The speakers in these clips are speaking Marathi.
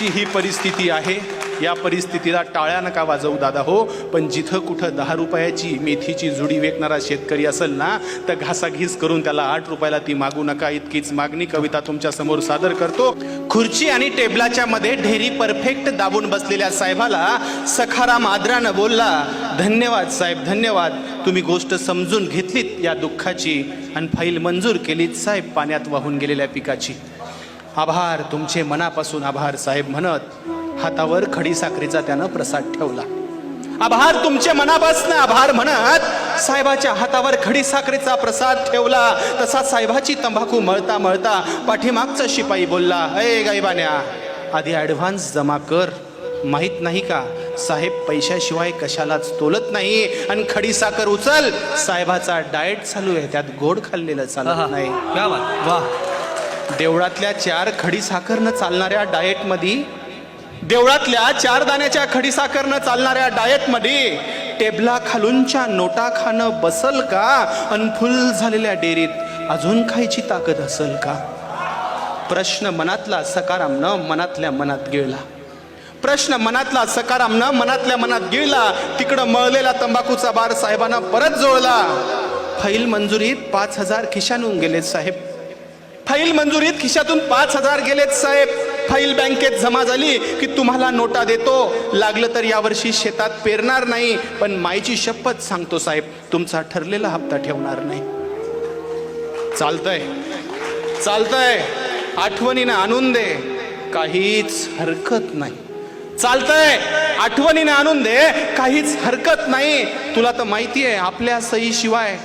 ही परिस्थिती आहे. या परिस्थितीला टाळ्या नका वाजवू दादा. हो पण जिथं कुठं दहा रुपयाची मेथीची जुडी विकणारा शेतकरी असेल ना तर घासाघीस करून त्याला आठ रुपयाला ती मागू नका. इतकीच मागणी कविता तुमच्यासमोर सादर करतो. खुर्ची आणि टेबलाच्या मध्ये ढेरी परफेक्ट दाबून बसलेल्या साहेबाला सखाराम आदरानं बोलला धन्यवाद साहेब धन्यवाद. तुम्ही गोष्ट समजून घेतलीत या दुःखाची आणि फाईल मंजूर केलीत. साहेब पाण्यात वाहून गेलेल्या पिकाची. आभार तुमचे मनापासून आभार साहेब म्हणत हातावर खडी साखरेचा त्यानं प्रसाद ठेवला. आभार तुमचे मनापासून आभार म्हणत साहेबाच्या हातावर खडी साखरेचा प्रसाद ठेवला. तसा साहेबाची तंबाखू मळता मळता पाठीमागचा शिपाई बोलला अय गायबान्या आधी ॲडव्हान्स जमा कर. माहीत नाही का साहेब पैशाशिवाय कशालाच तोलत नाही आणि खडी साखर उचल. साहेबाचा डाएट चालू आहे त्यात गोड खाल्लेलं चालत नाही. वाह. देवळातल्या चार खडी साखरनं चालणाऱ्या डाएटमध्ये देवळातल्या चार दाण्याच्या खडी साखरनं चालणाऱ्या डाएटमध्ये टेबला खालूनच्या नोटा खाणं बसल का? अन फुल झालेल्या डेरीत अजून खायची ताकद असल का? प्रश्न मनातला सकारामनं मनातल्या मनात गिळला. प्रश्न मनातला सकारामनं मनातल्या मनात गिळला. तिकडं मळलेला तंबाखूचा बार साहेबांना परत जोडला फाईल मंजुरीत पाच हजार खिशानून गेले साहेब. फाईल मंजुरीत खिशातून पाच हजार गेलेत साहेब. फाईल बँकेत जमा झाली की तुम्हाला नोटा देतो. लागलं तर यावर्षी शेतात पेरणार नाही पण मायची शपथ सांगतो साहेब. तुमचा ठरलेला हप्ता ठेवणार नाही. चालतंय. चालतंय. आठवणीनं आणून दे. काहीच हरकत नाही. चालतंय. आठवणीने आणून दे. काहीच हरकत नाही. तुला तर माहिती आहे आपल्या सही शिवाय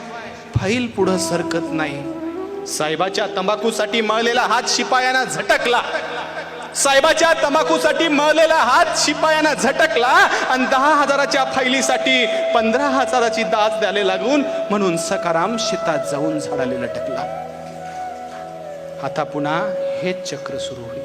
फाईल पुढं सरकत नाही. साहेबाच्या तंबाखूसाठी मळलेला हात शिपायांना झटकला. साहेबाच्या तंबाखूसाठी मळलेला हात शिपायांना झटकला आणि दहा हजाराच्या फाईलीसाठी पंधरा हजाराची दाज द्यायला लागून म्हणून सकाराम शेतात जाऊन झाडाला लटकला. आता पुन्हा हेच चक्र सुरू होईल.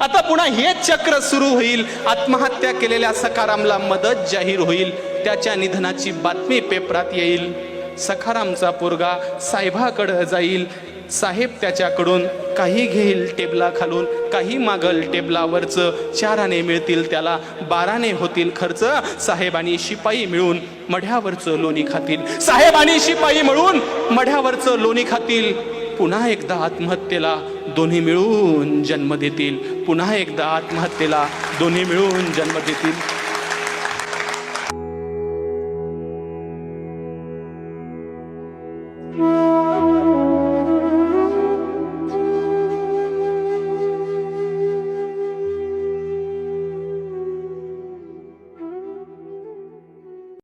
आता पुन्हा हेच चक्र सुरू होईल. आत्महत्या केलेल्या सकारामला मदत जाहीर होईल. त्याच्या निधनाची बातमी पेपरात येईल. सखारामचा पोरगा साहेबाकडं जाईल. साहेब त्याच्याकडून काही घेईल टेबला खालून काही मागल टेबलावरचं. चाराने मिळतील त्याला बाराने होतील खर्च. साहेब आणि शिपाई मिळून मढ्यावरचं लोणी खातील. साहेब आणि शिपाई मिळून मढ्यावरचं लोणी खातील. पुन्हा एकदा आत्महत्येला दोन्ही मिळून जन्म देतील. पुन्हा एकदा आत्महत्येला दोन्ही मिळून जन्म देतील.